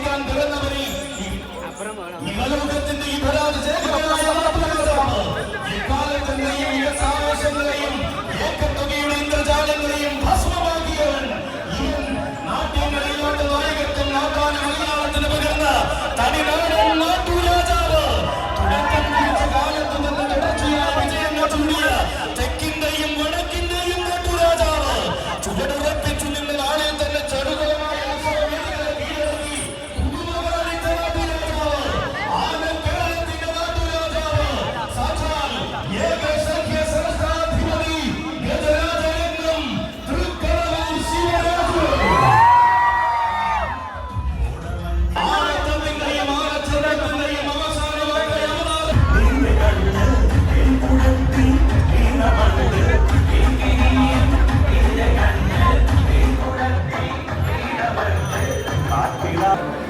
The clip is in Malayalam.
ജീവിക്കാൻ തുറന്നവരിൽ ഇവരും seguridad.